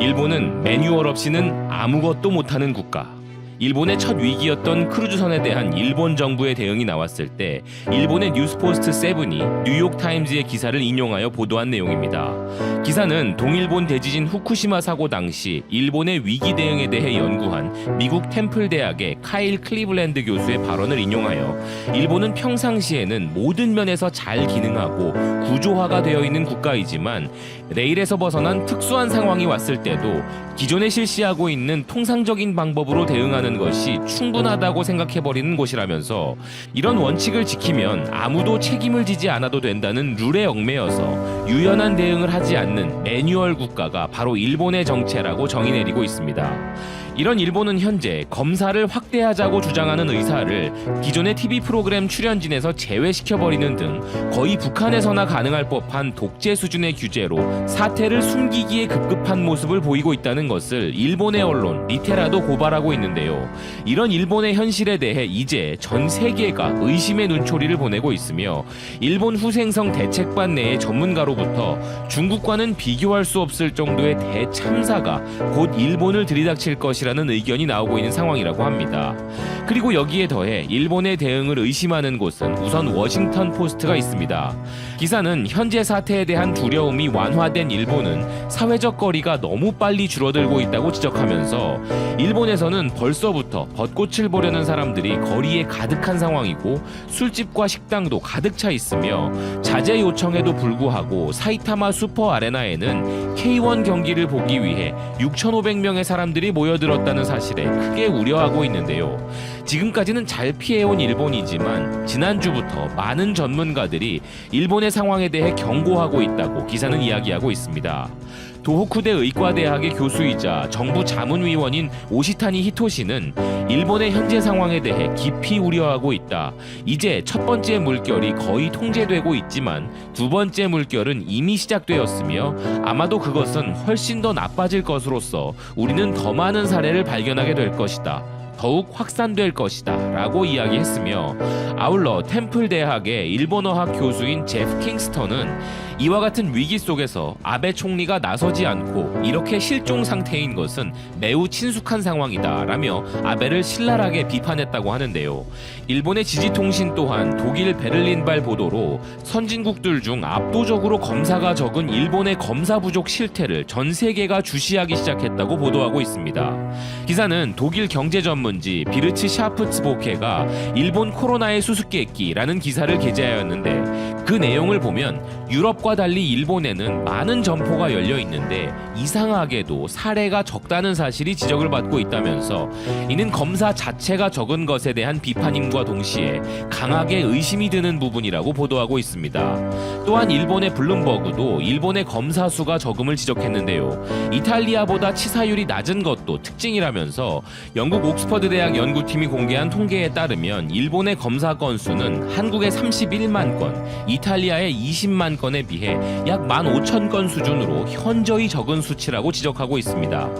일본은 매뉴얼 없이는 아무것도 못하는 국가. 일본의 첫 위기였던 크루즈선에 대한 일본 정부의 대응이 나왔을 때 일본의 뉴스포스트 세븐이 뉴욕 타임즈의 기사를 인용하여 보도한 내용입니다. 기사는 동일본 대지진 후쿠시마 사고 당시 일본의 위기 대응에 대해 연구한 미국 템플 대학의 카일 클리블랜드 교수의 발언을 인용하여 일본은 평상시에는 모든 면에서 잘 기능하고 구조화가 되어 있는 국가이지만 레일에서 벗어난 특수한 상황이 왔을 때도 기존에 실시하고 있는 통상적인 방법으로 대응하는 것이 충분하다고 생각해버리는 곳이라면서 이런 원칙을 지키면 아무도 책임을 지지 않아도 된다는 룰에 얽매여서 유연한 대응을 하지 않는 매뉴얼 국가가 바로 일본의 정체라고 정의 내리고 있습니다. 이런 일본은 현재 검사를 확대하자고 주장하는 의사를 기존의 TV 프로그램 출연진에서 제외시켜버리는 등 거의 북한에서나 가능할 법한 독재 수준의 규제로 사태를 숨기기에 급급한 모습을 보이고 있다는 것을 일본의 언론 리테라도 고발하고 있는데요. 이런 일본의 현실에 대해 이제 전 세계가 의심의 눈초리를 보내고 있으며 일본 후생성 대책반 내의 전문가로부터 중국과는 비교할 수 없을 정도의 대참사가 곧 일본을 들이닥칠 것이라 는 의견이 나오고 있는 상황이라고 합니다. 그리고 여기에 더해 일본의 대응을 의심하는 곳은 우선 워싱턴 포스트가 있습니다. 기사는 현재 사태에 대한 두려움이 완화된 일본은 사회적 거리가 너무 빨리 줄어들고 있다고 지적하면서 일본에서는 벌써부터 벚꽃을 보려는 사람들이 거리에 가득한 상황이고 술집과 식당도 가득 차 있으며 자제 요청에도 불구하고 사이타마 슈퍼 아레나에는 K1 경기를 보기 위해 6,500명의 사람들이 모여들 었다는 사실에 크게 우려하고 있는데요. 지금까지는 잘 피해온 일본이지만 지난주부터 많은 전문가들이 일본의 상황에 대해 경고하고 있다고 기사는 이야기하고 있습니다. 도호쿠대 의과대학의 교수이자 정부 자문위원인 오시타니 히토시는 일본의 현재 상황에 대해 깊이 우려하고 있다. 이제 첫 번째 물결이 거의 통제되고 있지만 두 번째 물결은 이미 시작되었으며 아마도 그것은 훨씬 더 나빠질 것으로서 우리는 더 많은 사례를 발견하게 될 것이다. 더욱 확산될 것이다 라고 이야기했으며 아울러 템플 대학의 일본어학 교수인 제프 킹스턴은 이와 같은 위기 속에서 아베 총리가 나서지 않고 이렇게 실종 상태인 것은 매우 친숙한 상황이다 라며 아베를 신랄하게 비판했다고 하는데요. 일본의 지지통신 또한 독일 베를린발 보도로 선진국들 중 압도적으로 검사가 적은 일본의 검사 부족 실태를 전 세계가 주시하기 시작했다고 보도하고 있습니다. 기사는 독일 경제 전문지 비르츠 샤프츠보케가 일본 코로나의 수수께끼라는 기사를 게재하였는데 그 내용을 보면 유럽과 달리 일본에는 많은 점포가 열려 있는데 이상하게도 사례가 적다는 사실이 지적을 받고 있다면서 이는 검사 자체가 적은 것에 대한 비판임과 동시에 강하게 의심이 드는 부분이라고 보도하고 있습니다. 또한 일본의 블룸버그도 일본의 검사 수가 적음을 지적했는데요. 이탈리아보다 치사율이 낮은 것도 특징이라면서 영국 옥스퍼드 대학 연구팀이 공개한 통계에 따르면 일본의 검사 건수는 한국의 31만 건, 이탈리아의 20만 건에 비해 약 15,000건 수준으로 현저히 적은 수치라고 지적하고 있습니다.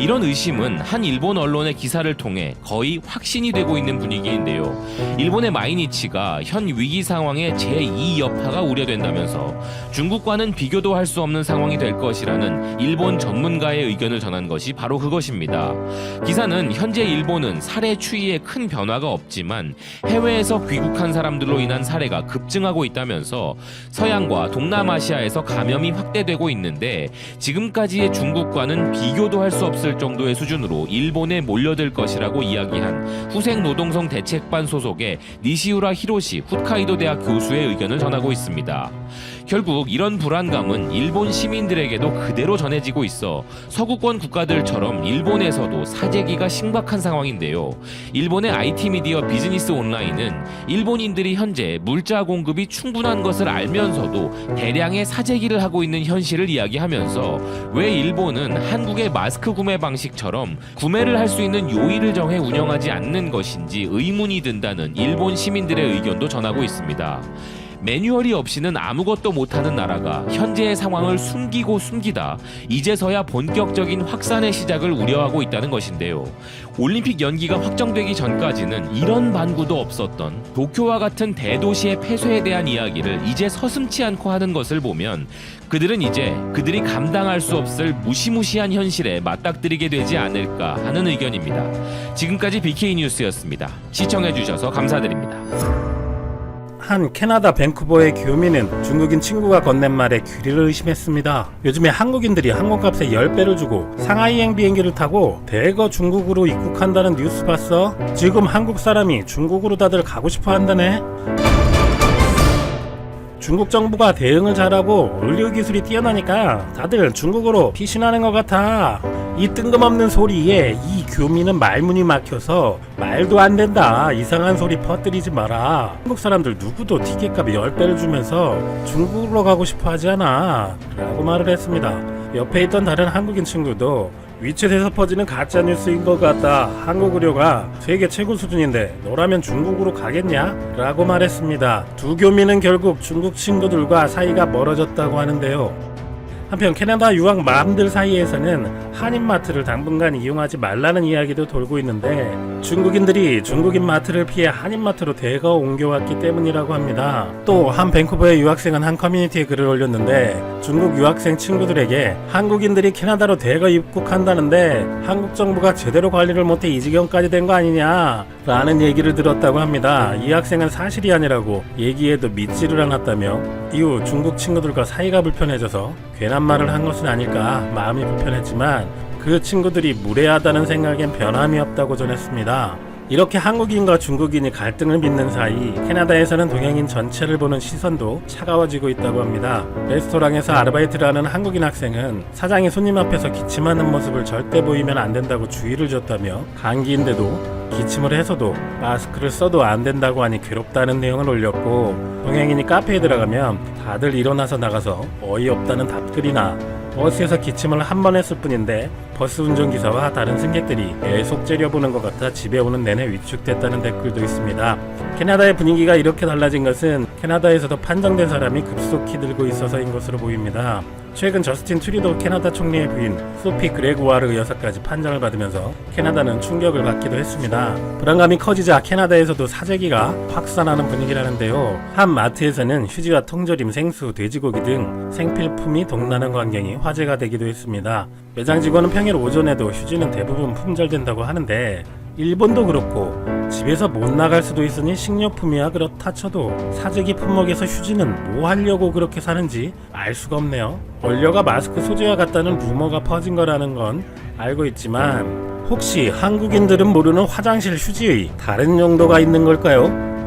이런 의심은 한 일본 언론의 기사를 통해 거의 확신이 되고 있는 분위기인데요. 일본의 마이니치가 현 위기 상황의 제2 여파가 우려된다면서 중국과는 비교도 할 수 없는 상황이 될 것이라는 일본 전문가의 의견을 전한 것이 바로 그것입니다. 기사는 현재 일본은 사례 추이에 큰 변화가 없지만 해외에서 귀국한 사람들로 인한 사례가 급증하고 있다면서 서양과 동남아시아에서 감염이 확대되고 있는데 지금까지의 중국과는 비교도 할 수 없을 정도의 수준으로 일본에 몰려들 것이라고 이야기한 후생 노동성 대책반 소속의 니시우라 히로시 홋카이도 대학 교수의 의견을 전하고 있습니다. 결국 이런 불안감은 일본 시민들에게도 그대로 전해지고 있어 서구권 국가들처럼 일본에서도 사재기가 심각한 상황인데요. 일본의 IT 미디어 비즈니스 온라인은 일본인들이 현재 물자 공급이 충분한 것을 알면서도 대량의 사재기를 하고 있는 현실을 이야기하면서 왜 일본은 한국의 마스크 구매 방식처럼 구매를 할 수 있는 요일을 정해 운영하지 않는 것인지 의문이 든다는 일본 시민들의 의견도 전하고 있습니다. 매뉴얼이 없이는 아무것도 못하는 나라가 현재의 상황을 숨기고 숨기다 이제서야 본격적인 확산의 시작을 우려하고 있다는 것인데요. 올림픽 연기가 확정되기 전까지는 이런 반구도 없었던 도쿄와 같은 대도시의 폐쇄에 대한 이야기를 이제 서슴치 않고 하는 것을 보면 그들은 이제 그들이 감당할 수 없을 무시무시한 현실에 맞닥뜨리게 되지 않을까 하는 의견입니다. 지금까지 BK 뉴스였습니다. 시청해주셔서 감사드립니다. 한 캐나다 밴쿠버의 교민은 중국인 친구가 건넨 말에 귀리를 의심했습니다. 요즘에 한국인들이 항공값의 10배를 주고 상하이행 비행기를 타고 대거 중국으로 입국한다는 뉴스 봤어? 지금 한국 사람이 중국으로 다들 가고 싶어 한다네? 중국 정부가 대응을 잘하고 의료기술이 뛰어나니까 다들 중국으로 피신하는 것 같아. 이 뜬금없는 소리에 이 교민은 말문이 막혀서 말도 안 된다. 이상한 소리 퍼뜨리지 마라. 한국 사람들 누구도 티켓값 10배를 주면서 중국으로 가고 싶어 하지 않아. 라고 말을 했습니다. 옆에 있던 다른 한국인 친구도 위챗에서 퍼지는 가짜 뉴스인 것 같다. 한국 의료가 세계 최고 수준인데 너라면 중국으로 가겠냐? 라고 말했습니다. 두 교민은 결국 중국 친구들과 사이가 멀어졌다고 하는데요. 한편 캐나다 유학 맘들 사이에서는 한인마트를 당분간 이용하지 말라는 이야기도 돌고 있는데 중국인들이 중국인 마트를 피해 한인마트로 대거 옮겨왔기 때문이라고 합니다. 또 한 밴쿠버의 유학생은 한 커뮤니티에 글을 올렸는데 중국 유학생 친구들에게 한국인들이 캐나다로 대거 입국한다는데 한국 정부가 제대로 관리를 못해 이 지경까지 된 거 아니냐 라는 얘기를 들었다고 합니다. 이 학생은 사실이 아니라고 얘기해도 믿지를 않았다며 이후 중국 친구들과 사이가 불편해져서 괜한 말을 한 것은 아닐까 마음이 불편했지만 그 친구들이 무례하다는 생각엔 변함이 없다고 전했습니다. 이렇게 한국인과 중국인이 갈등을 빚는 사이 캐나다에서는 동양인 전체를 보는 시선도 차가워지고 있다고 합니다. 레스토랑에서 아르바이트를 하는 한국인 학생은 사장이 손님 앞에서 기침하는 모습을 절대 보이면 안 된다고 주의를 줬다며 감기인데도 기침을 해서도 마스크를 써도 안 된다고 하니 괴롭다는 내용을 올렸고 동양인이 카페에 들어가면 다들 일어나서 나가서 어이없다는 답글이나 버스에서 기침을 한 번 했을 뿐인데 버스 운전기사와 다른 승객들이 계속 째려보는 것 같아 집에 오는 내내 위축됐다는 댓글도 있습니다. 캐나다의 분위기가 이렇게 달라진 것은 캐나다에서도 판정된 사람이 급속히 늘고 있어서인 것으로 보입니다. 최근 저스틴 트리도 캐나다 총리의 부인 소피 그레고와르 여사까지 판정을 받으면서 캐나다는 충격을 받기도 했습니다. 불안감이 커지자 캐나다에서도 사재기가 확산하는 분위기라는데요. 한 마트에서는 휴지와 통조림, 생수, 돼지고기 등 생필품이 동나는 광경이 화제가 되기도 했습니다. 매장 직원은 평일 오전에도 휴지는 대부분 품절된다고 하는데 일본도 그렇고 집에서 못 나갈 수도 있으니 식료품이야 그렇다 쳐도 사재기 품목에서 휴지는 뭐 하려고 그렇게 사는지 알 수가 없네요. 원료가 마스크 소재와 같다는 루머가 퍼진 거라는 건 알고 있지만 혹시 한국인들은 모르는 화장실 휴지의 다른 용도가 있는 걸까요?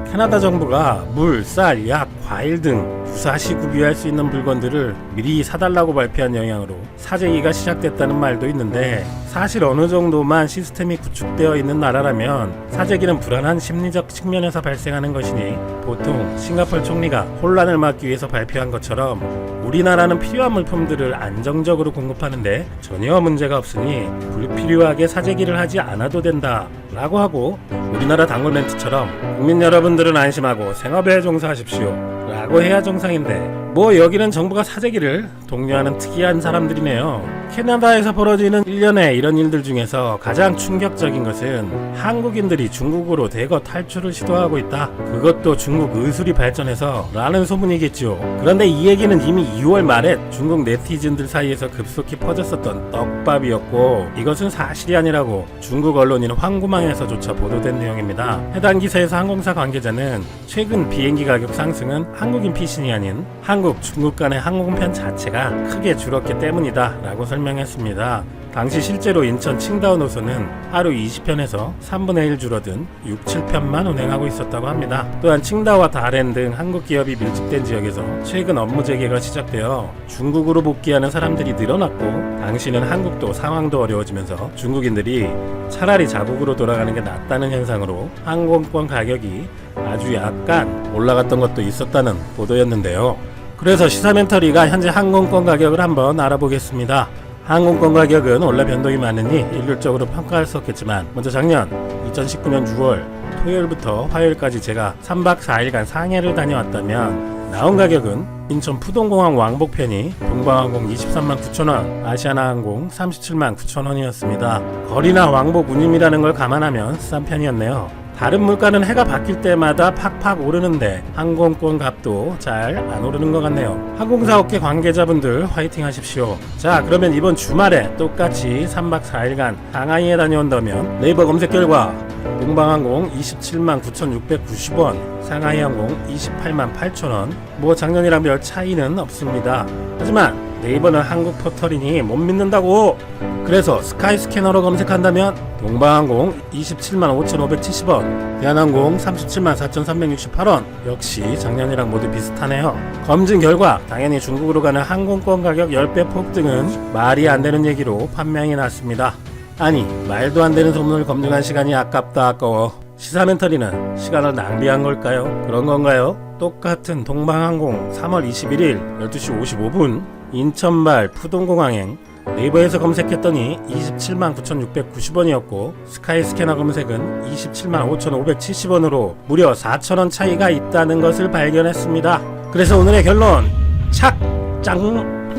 캐나다 정부가 물, 쌀, 약, 과일 등 유사시 구비할 수 있는 물건들을 미리 사달라고 발표한 영향으로 사재기가 시작됐다는 말도 있는데 사실 어느 정도만 시스템이 구축되어 있는 나라라면 사재기는 불안한 심리적 측면에서 발생하는 것이니 보통 싱가폴 총리가 혼란을 막기 위해서 발표한 것처럼 우리나라는 필요한 물품들을 안정적으로 공급하는데 전혀 문제가 없으니 불필요하게 사재기를 하지 않아도 된다 라고 하고 우리나라 당원 렌트처럼 국민 여러분들은 안심하고 생업에 종사하십시오 라고 해야 정상인데 뭐 여기는 정부가 사재기를 독려하는 특이한 사람들이네요. 캐나다에서 벌어지는 일련의 이런 일들 중에서 가장 충격적인 것은 한국인들이 중국으로 대거 탈출을 시도하고 있다. 그것도 중국 의술이 발전해서 라는 소문이겠죠 그런데 이 얘기는 이미 2월 말에 중국 네티즌들 사이에서 급속히 퍼졌었던 떡밥이었고 이것은 사실이 아니라고 중국 언론인 황구망에서조차 보도된 내용입니다. 해당 기사에서 항공사 관계자는 최근 비행기 가격 상승은 한국인 피신이 아닌 한국, 중국 간의 항공편 자체가 크게 줄었기 때문이다 라고 설명했습니다. 당시 실제로 인천 칭다오 노선은 하루 20편에서 3분의 1 줄어든 6, 7편만 운행하고 있었다고 합니다. 또한 칭다오와 다렌 등 한국 기업이 밀집된 지역에서 최근 업무 재개가 시작되어 중국으로 복귀하는 사람들이 늘어났고 당시는 한국도 상황도 어려워지면서 중국인들이 차라리 자국으로 돌아가는 게 낫다는 현상으로 항공권 가격이 아주 약간 올라갔던 것도 있었다는 보도였는데요. 그래서 시사멘터리가 현재 항공권 가격을 한번 알아보겠습니다. 항공권 가격은 원래 변동이 많으니 일률적으로 평가할 수 없겠지만 먼저 작년 2019년 6월 토요일부터 화요일까지 제가 3박 4일간 상해를 다녀왔다면 나온 가격은 인천 푸동공항 왕복편이 동방항공 23만 9천원, 아시아나항공 37만 9천원이었습니다. 거리나 왕복 운임이라는 걸 감안하면 싼 편이었네요. 다른 물가는 해가 바뀔 때마다 팍팍 오르는데 항공권 값도 잘 안 오르는 것 같네요. 항공사 업계 관계자분들 화이팅 하십시오. 자, 그러면 이번 주말에 똑같이 3박 4일간 상하이에 다녀온다면 네이버 검색 결과 동방항공 27만 9,690원, 상하이항공 28만 8천원. 뭐 작년이랑 별 차이는 없습니다. 하지만 네이버는 한국 포털이니 못 믿는다고. 그래서 스카이 스캐너로 검색한다면 동방항공 27만 5,570원, 대한항공 37만 4,368원. 역시 작년이랑 모두 비슷하네요. 검증 결과 당연히 중국으로 가는 항공권 가격 10배 폭등은 말이 안 되는 얘기로 판명이 났습니다. 아니 말도 안 되는 소문을 검증한 시간이 아깝다 아까워 시사 멘터리는 시간을 낭비한 걸까요? 그런 건가요? 똑같은 동방항공 3월 21일 12시 55분 인천발 푸동공항행 네이버에서 검색했더니 27만 9,690원이었고 스카이스캐너 검색은 27만 5,570원으로 무려 4,000원 차이가 있다는 것을 발견했습니다. 그래서 오늘의 결론 착 짱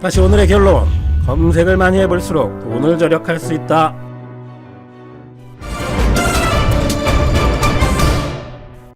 다시 오늘의 결론 검색을 많이 해볼수록 돈을 절약할 수 있다.